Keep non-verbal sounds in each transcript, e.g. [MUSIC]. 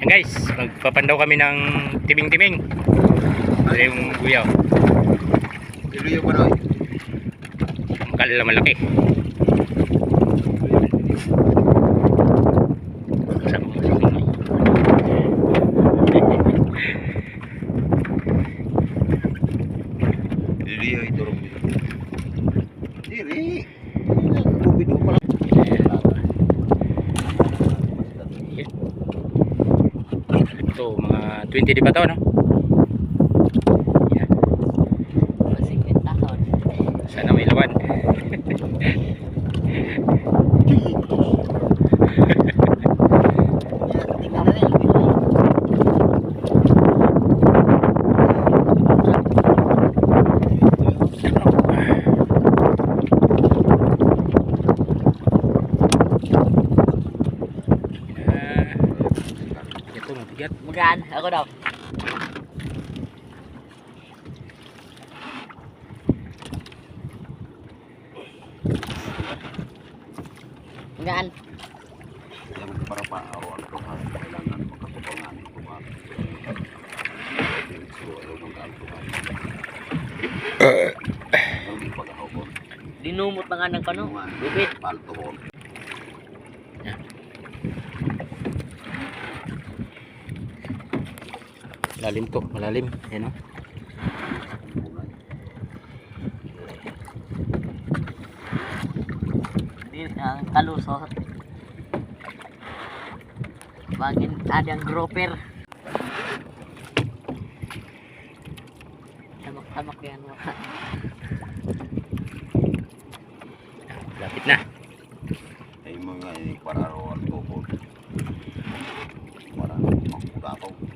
Yan guys, magpapandaw kami ng timing-timing. Ito yung guyaw. Iluyo ko na. Ang kalala malaki. Kasama mo si Ingay. Iluyo ito rin. Diri. Tubig ko pala. Yan. Ito, mga 20 di ba to, no? Yan. Sana may lawan. Mabigat. Magaan, ako daw. Magaan. Yang [COUGHS] para pa awan ko ha. Kailangan. Ang pagkakaupo. Dinumot na nga ng kano. Bibit. Palto ko. Malalim to, malalim. Yan o. Di, ang kalusot. Bagin adang grouper. Tamak-tamak yan. Lapit na. Ay mga ini para awan ko ko. Para makudataw.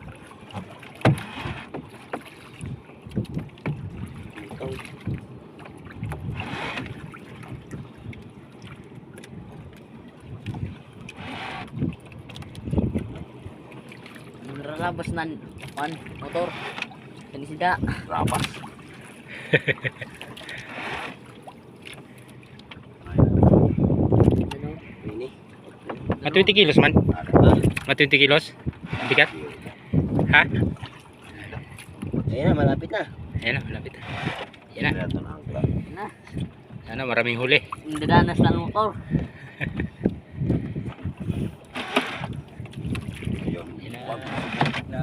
Nalabas na one motor. Ano? Ini. Mga 20 kilos man. Mga 20 kilos. Bigat. Ha? Ayan, malapit na. Ayan na, malapit na. Yan na. Ito na. Na, maraming huli. dadanas lang motor. [LAUGHS] Ayun. Yan na. Na.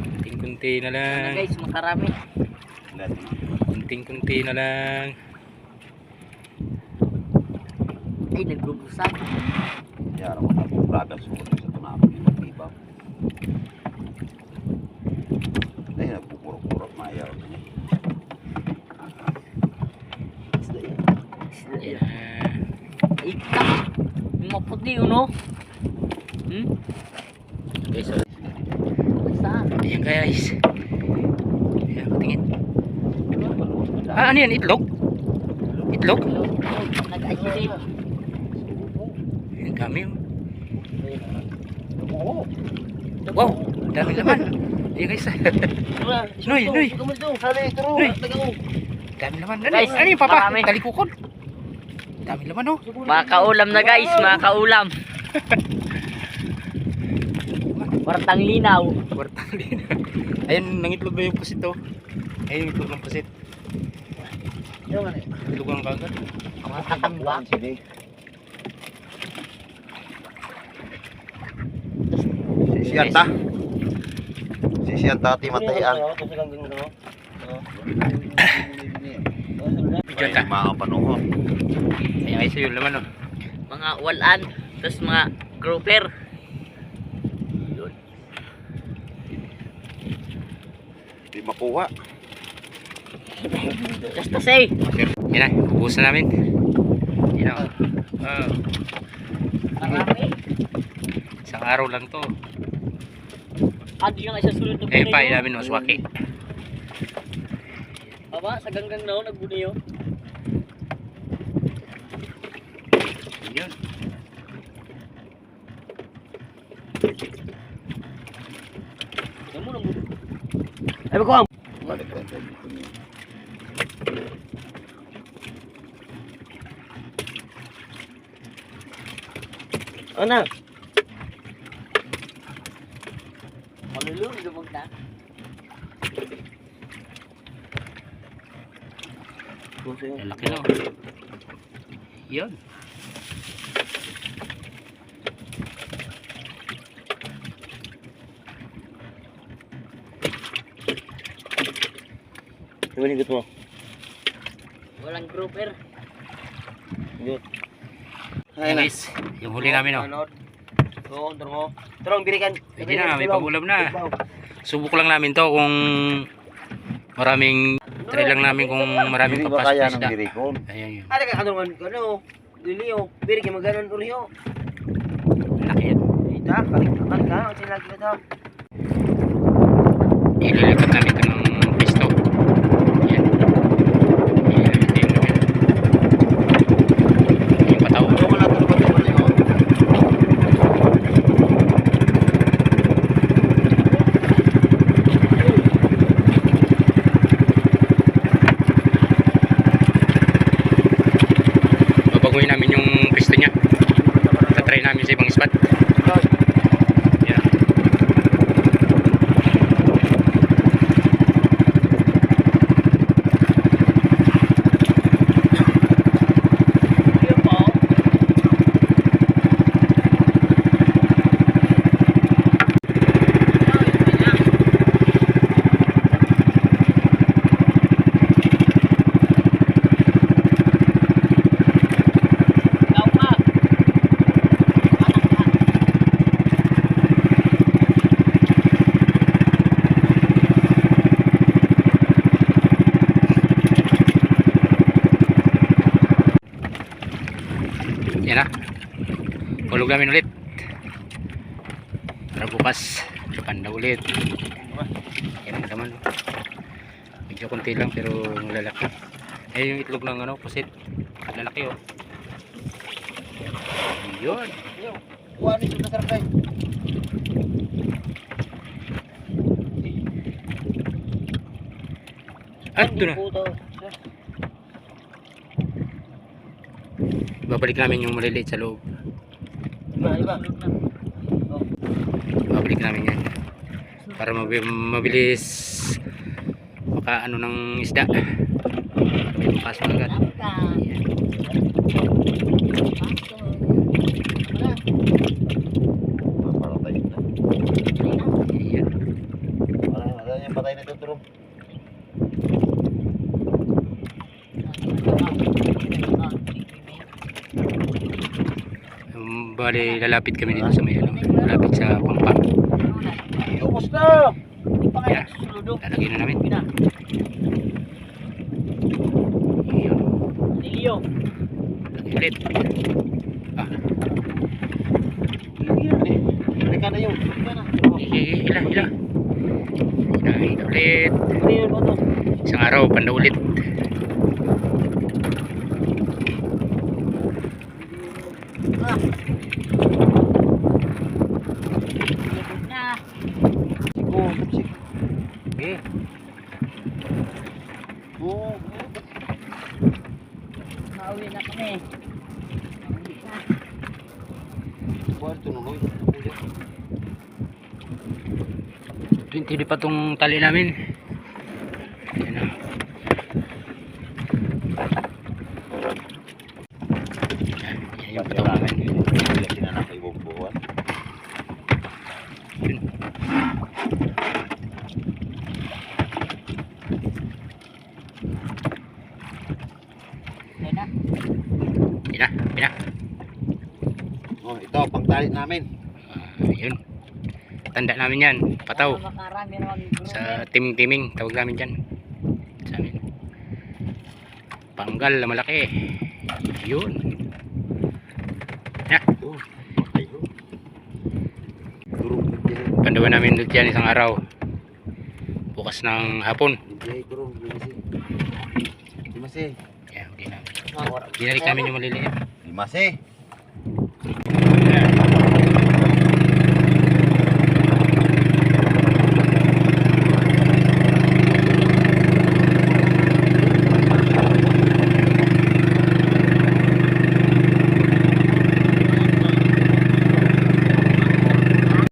Kunting-kunti na Ano lang. guys, makarami. Kunting-kunti na lang. Ay, nagbubusan. Yara mo na kung brother suot sa tunapin yung matibang. Ay, nagpupurok-purok maya. Isda yan. Yan na. Ika. Maputi yun, no? Hmm? Okay, so, ayan guys. Ayan, patingin. Ah, ano yan? Itlog? Itlog? Ang dami oh. Wow, dami naman. Ayan guys. Noy, Noy. Noy. Dami naman. Ano, Guys, ano yung papa? marami. Talikukod. Dami naman oh. Makaulam na guys, makaulam. [LAUGHS] Wartang linaw. Wartang din. Ayun, nangitlog na yung pusit oh. Ayun, yung itlog ng pusit. Itlog ng kagat. Mga katambak. Sisiyanta. Sisiyanta ti matayan. Video Ay, ta. mga panuhon. Ayan guys, yun naman oh. Mga walan. Tapos mga grouper. Di makuha. Just to say. Yan na, ubus na namin. Yan na oh. Marami. isang araw lang to. Adi nga isa sulod ng Eh, pa, namin maswaki. Baba, sa ganggang na nagbuni yun. Yun. Yan mo nang Ay, bago Balik ko. Ano? Malulung, lumog na. Lalaki no. Yun. Nigot mo? Walang grouper. Ayun guys, yung huli namin oh. Oo, turong Turong, birikan. Pwede na, may pangulam na. Subok lang namin to kung maraming try lang namin kung maraming Hindi isda. birikon? Ayun yun. Ada ka kanungan ko no. Dili yo, birik yung maganan uli yo. Laki yan. Ita, kalik kalik ka, ang lagi kita. Ililipat namin ito ng pisto. Yan. Ililipat yung namin. Yung pataw. Ano wala to ba to yo? Babaguhin namin yung pisto niya. Tatry namin sa ibang spot. Yan. Yun po. Ikaw pa. Anak ka. Yan na. Hulog namin ulit. Para bukas. Panda ulit. Yan na naman. Medyo konti lang pero lalaki. Eh yung itlog ng ano, pusit. Lalaki oh. Yun. Kuha ni sa sarkay. At ito na. Babalik namin yung maliliit sa loob. Iba, iba. Babalik namin yan. Para mabi- mabilis maka ano ng isda. May pasok agad. Anak ka. Yan. Parang tayo na. Yan. Parang ada yang patay na to, turong. Um, bali lalapit kami dito sa may ano, lalapit sa pampa. Ubus na. Susuludok. Lalagyan na namin. Pina. Yan. Niliyo. Lagyan ulit. Ah, Balikan na yun. i- ila, ila. Ila, ila ulit. Isang araw, panda ulit. Libog na. Kami. Buwan, tunuloy. 20 pa tong tali namin. Yan na. Yan, yan yung pataw namin. Wala sinanak kay bubuan. Yun. Ayun na. Yan na, yan na. Oh, ito pang tali namin. Ah, yun. Tanda namin yan. Pataw. Grouper. Sa timing-timing. Tawag namin dyan. Sa amin. Panggal na malaki. Yun. Oh, ho. Turong nagdihay. Pandawan namin ulit yan isang araw. Bukas ng hapon. Nagdihay, turong. Dimasi. Dimasi. Yan, hindi na. Ah, Binalik namin yung maliliit. Dimasi.